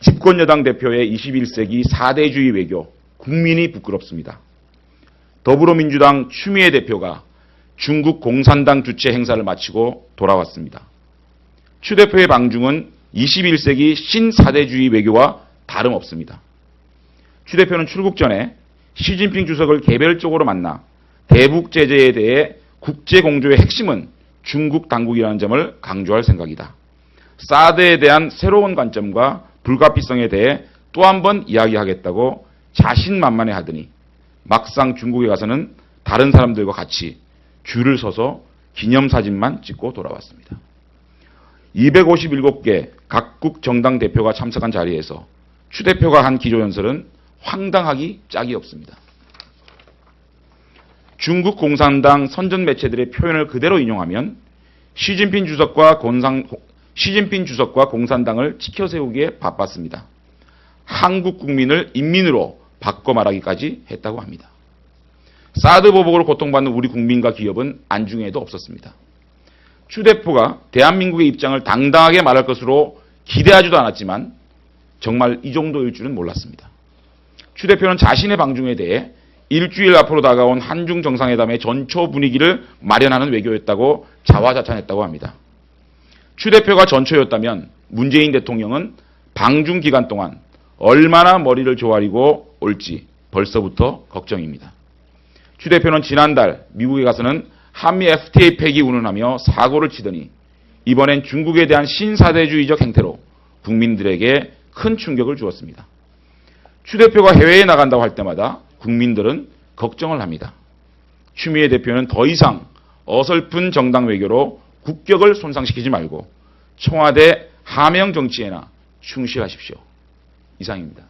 집권 여당 대표의 21세기 4대주의 외교, 국민이 부끄럽습니다. 더불어민주당 추미애 대표가 중국 공산당 주최 행사를 마치고 돌아왔습니다. 추 대표의 방중은 21세기 신사대주의 외교와 다름없습니다. 추 대표는 출국 전에 시진핑 주석을 개별적으로 만나 대북 제재에 대해 국제 공조의 핵심은 중국 당국이라는 점을 강조할 생각이다. 사드에 대한 새로운 관점과 불가피성에 대해 또 한 번 이야기하겠다고 자신만만해 하더니 막상 중국에 가서는 다른 사람들과 같이 줄을 서서 기념사진만 찍고 돌아왔습니다. 257개 각국 정당 대표가 참석한 자리에서 추 대표가 한 기조연설은 황당하기 짝이 없습니다. 중국 공산당 선전 매체들의 표현을 그대로 인용하면 시진핑 주석과 공산, 시진핑 주석과 공산당을 지켜세우기에 바빴습니다. 한국 국민을 인민으로 바꿔 말하기까지 했다고 합니다. 사드 보복으로 고통받는 우리 국민과 기업은 안중에도 없었습니다. 추 대표가 대한민국의 입장을 당당하게 말할 것으로 기대하지도 않았지만 정말 이 정도일 줄은 몰랐습니다. 추 대표는 자신의 방중에 대해 일주일 앞으로 다가온 한중 정상회담의 전초 분위기를 마련하는 외교였다고 자화자찬했다고 합니다. 추 대표가 전초였다면 문재인 대통령은 방중 기간 동안 얼마나 머리를 조아리고 올지 벌써부터 걱정입니다. 추 대표는 지난달 미국에 가서는 한미 FTA 폐기 운운하며 사고를 치더니 이번엔 중국에 대한 신사대주의적 행태로 국민들에게 큰 충격을 주었습니다. 추 대표가 해외에 나간다고 할 때마다 국민들은 걱정을 합니다. 추미애 대표는 더 이상 어설픈 정당 외교로 국격을 손상시키지 말고 청와대 하명 정치에나 충실하십시오. 이상입니다.